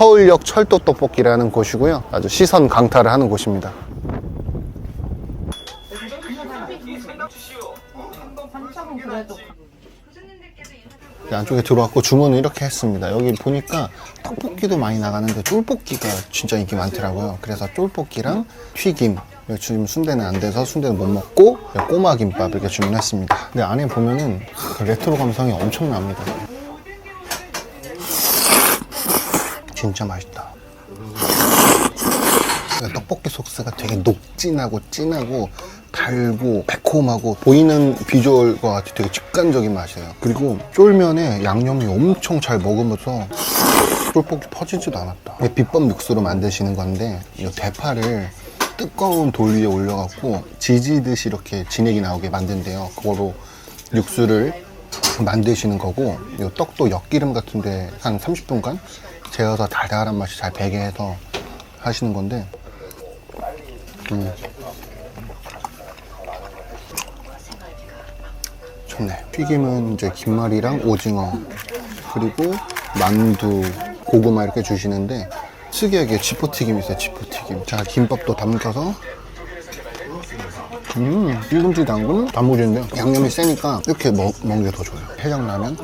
서울역 철도 떡볶이라는 곳이고요. 아주 시선 강탈을 하는 곳입니다. 네, 안쪽에 들어왔고 주문을 이렇게 했습니다. 여기 보니까 떡볶이도 많이 나가는데 쫄볶이가 진짜 인기 많더라고요. 그래서 쫄볶이랑 튀김. 지금 순대는 안 돼서 순대는 못 먹고 꼬마 김밥 이렇게 주문했습니다. 근데 안에 보면은 그 레트로 감성이 엄청납니다. 진짜 맛있다. 그 떡볶이 소스가 되게 녹진하고 진하고 달고 매콤하고 보이는 비주얼과 같이 되게 직관적인 맛이에요. 그리고 쫄면에 양념이 엄청 잘 먹으면서 쫄볶이 퍼지지도 않았다. 비법 육수로 만드시는 건데 이 대파를 뜨거운 돌 위에 올려갖고 지지듯이 이렇게 진액이 나오게 만든대요. 그거로 육수를 만드시는 거고 이 떡도 엿기름 같은데 한 30분간 재워서 달달한 맛이 잘 배게 해서 하시는 건데 음. 좋네. 튀김은 이제 김말이랑 오징어 그리고 만두, 고구마 이렇게 주시는데 특이하게 지포튀김이 있어요. 지포튀김. 자 김밥도 담가서 음, 일금치 담근 단무지인데 양념이 세니까 이렇게 먹, 먹는 게 더 좋아요. 해장라면